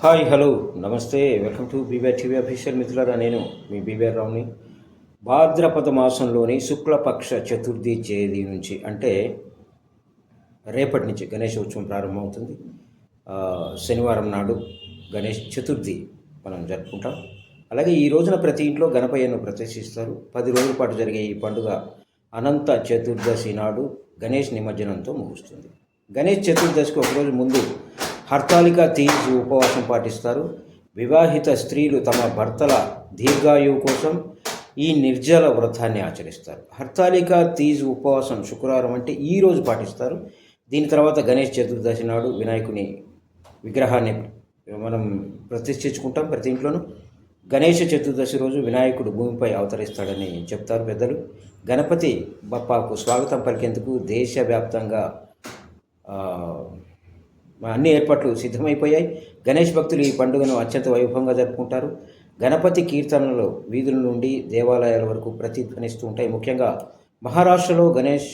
Hi hello నమస్తే welcome to BBR TV official మిత్రులారా నేను మీ బీబీఆర్ రావుని భాద్రపద మాసంలోని శుక్లపక్ష చతుర్థి తేదీ నుంచి అంటే రేపటి నుంచి గణేష్ ఉత్సవం ప్రారంభమవుతుంది. శనివారం నాడు గణేష్ చతుర్థి మనం జరుపుకుంటాం. అలాగే ఈ రోజున ప్రతి ఇంట్లో గణపయ్యను ప్రదర్శిస్తారు పది రోజుల పాటు జరిగే ఈ పండుగ అనంత చతుర్దశి నాడు గణేష్ నిమజ్జనంతో ముగుస్తుంది. గణేష్ చతుర్దశికి ఒకరోజు ముందు హర్తాళిక తీజ్ ఉపవాసం పాటిస్తారు. వివాహిత స్త్రీలు తమ భర్తల దీర్ఘాయువు కోసం ఈ నిర్జల వ్రతాన్ని ఆచరిస్తారు. హర్తాళిక తీజ్ ఉపవాసం శుక్రవారం అంటే ఈ రోజు పాటిస్తారు. దీని తర్వాత గణేష్ చతుర్దశి నాడు వినాయకుని విగ్రహాన్ని మనం ప్రతిష్ఠించుకుంటాం ప్రతి ఇంట్లోనూ. గణేష చతుర్దశి రోజు వినాయకుడు భూమిపై అవతరిస్తాడని చెప్తారు పెద్దలు. గణపతి బప్పాకు స్వాగతం పలికేందుకు దేశవ్యాప్తంగా అన్ని ఏర్పాట్లు సిద్ధమైపోయాయి. గణేష్ భక్తులు ఈ పండుగను అత్యంత వైభవంగా జరుపుకుంటారు. గణపతి కీర్తనలు వీధుల నుండి దేవాలయాల వరకు ప్రతిధ్వనిస్తూ ఉంటాయి ముఖ్యంగా మహారాష్ట్రలో గణేష్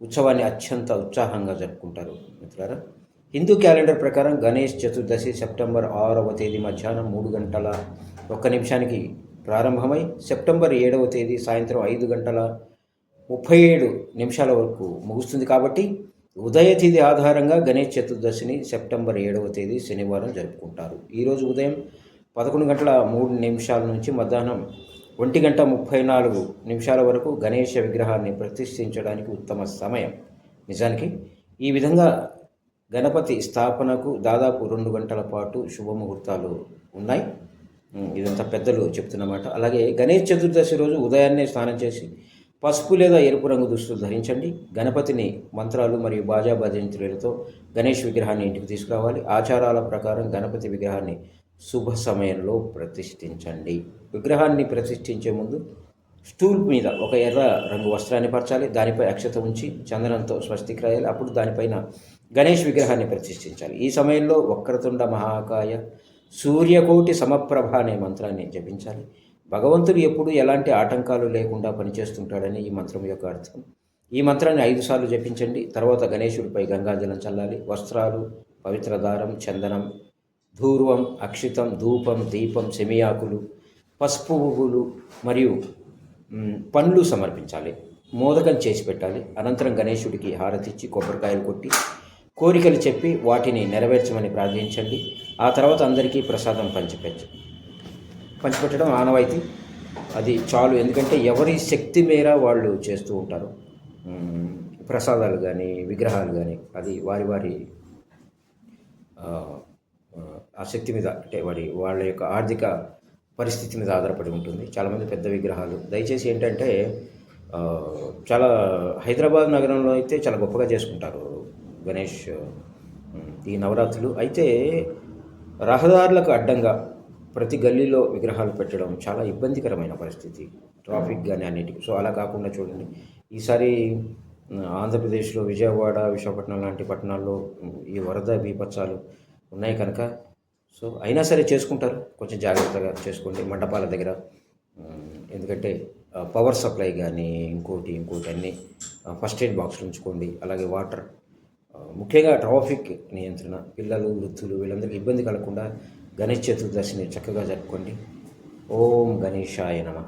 ఉత్సవాన్ని అత్యంత ఉత్సాహంగా జరుపుకుంటారు మిత్రులారా. హిందూ క్యాలెండర్ ప్రకారం గణేష్ చతుర్దశి సెప్టెంబర్ ఆరవ తేదీ మధ్యాహ్నం మూడు గంటల ఒక్క నిమిషానికి ప్రారంభమై సెప్టెంబర్ ఏడవ తేదీ సాయంత్రం ఐదు గంటల ముప్పై ఏడు నిమిషాల వరకు ముగుస్తుంది కాబట్టి ఉదయ తిథి ఆధారంగా గణేష్ చతుర్దశిని సెప్టెంబర్ ఏడవ తేదీ శనివారం జరుపుకుంటారు. ఈరోజు ఉదయం పదకొండు గంటల మూడు నిమిషాల నుంచి మధ్యాహ్నం ఒంటి గంట ముప్పై నాలుగు నిమిషాల వరకు గణేష విగ్రహాన్ని ప్రతిష్ఠించడానికి ఉత్తమ సమయం. నిజానికి ఈ విధంగా గణపతి స్థాపనకు దాదాపు రెండు గంటల పాటు శుభముహూర్తాలు ఉన్నాయి. ఇదంతా పెద్దలు చెప్తున్నమాట. అలాగే గణేష్ చతుర్దశి రోజు ఉదయాన్నే స్నానం చేసి పసుపు లేదా ఎరుపు రంగు దుస్తులు ధరించండి. గణపతిని మంత్రాలు మరియు బాజా భజంత్రులతో గణేష్ విగ్రహాన్ని ఇంటికి తీసుకురావాలి. ఆచారాల ప్రకారం గణపతి విగ్రహాన్ని శుభ సమయంలో ప్రతిష్ఠించండి. విగ్రహాన్ని ప్రతిష్ఠించే ముందు స్టూల్ మీద ఒక ఎర్ర రంగు వస్త్రాన్ని పరచాలి. దానిపై అక్షత ఉంచి చందనంతో స్వస్తికి రాయాలి. అప్పుడు దానిపైన గణేష్ విగ్రహాన్ని ప్రతిష్ఠించాలి. ఈ సమయంలో వక్రతుండ మహాకాయ సూర్యకోటి సమప్రభ అనే మంత్రాన్ని జపించాలి. భగవంతుడు ఎప్పుడు ఎలాంటి ఆటంకాలు లేకుండా పనిచేస్తుంటాడని ఈ మంత్రం యొక్క అర్థం. ఈ మంత్రాన్ని ఐదు సార్లు జపించండి. తర్వాత గణేశుడిపై గంగాజలం చల్లాలి. వస్త్రాలు పవిత్ర దారం చందనం ధూర్వం అక్షితం ధూపం దీపం సెమియాకులు పసుపు పువ్వులు మరియు పండ్లు సమర్పించాలి. మోదకం చేసి పెట్టాలి. అనంతరం గణేశుడికి హారతిచ్చి కొబ్బరికాయలు కొట్టి కోరికలు చెప్పి వాటిని నెరవేర్చమని ప్రార్థించండి. ఆ తర్వాత అందరికీ ప్రసాదం పంచిపెట్టండి. పంచిపెట్టడం ఆనవాయితీ. అది చాలు. ఎందుకంటే ఎవరి శక్తి మేర వాళ్ళు చేస్తూ ఉంటారు. ప్రసాదాలు కానీ విగ్రహాలు కానీ అది వారి వారి ఆ, శక్తి మీద అంటే వాడి వాళ్ళ యొక్క ఆర్థిక పరిస్థితి మీద ఆధారపడి ఉంటుంది. చాలామంది పెద్ద విగ్రహాలు. దయచేసి ఏంటంటే చాలా హైదరాబాద్ నగరంలో అయితే చాలా గొప్పగా చేసుకుంటారు గణేష్ ఈ నవరాత్రులు. అయితే రహదారులకు అడ్డంగా ప్రతి గల్లీలో విగ్రహాలు పెట్టడం చాలా ఇబ్బందికరమైన పరిస్థితి. ట్రాఫిక్ కానీ అన్నిటికీ. సో అలా కాకుండా చూడండి. ఈసారి ఆంధ్రప్రదేశ్లో విజయవాడ విశాఖపట్నం లాంటి పట్టణాల్లో ఈ వరద బీపత్సాలు ఉన్నాయి కనుక. సో అయినా సరే చేసుకుంటారు. కొంచెం జాగ్రత్తగా చేసుకోండి మండపాల దగ్గర. ఎందుకంటే పవర్ సప్లై కానీ ఇంకోటి ఇంకోటి అన్నీ ఫస్ట్ ఎయిడ్ బాక్స్లు ఉంచుకోండి. అలాగే వాటర్ ముఖ్యంగా ట్రాఫిక్ నియంత్రణ. పిల్లలు వృద్ధులు వీళ్ళందరికీ ఇబ్బంది కలగకుండా గణేష్ చతుర్దశిని చక్కగా జరుపుకోండి. ఓం గణేశాయ నమ.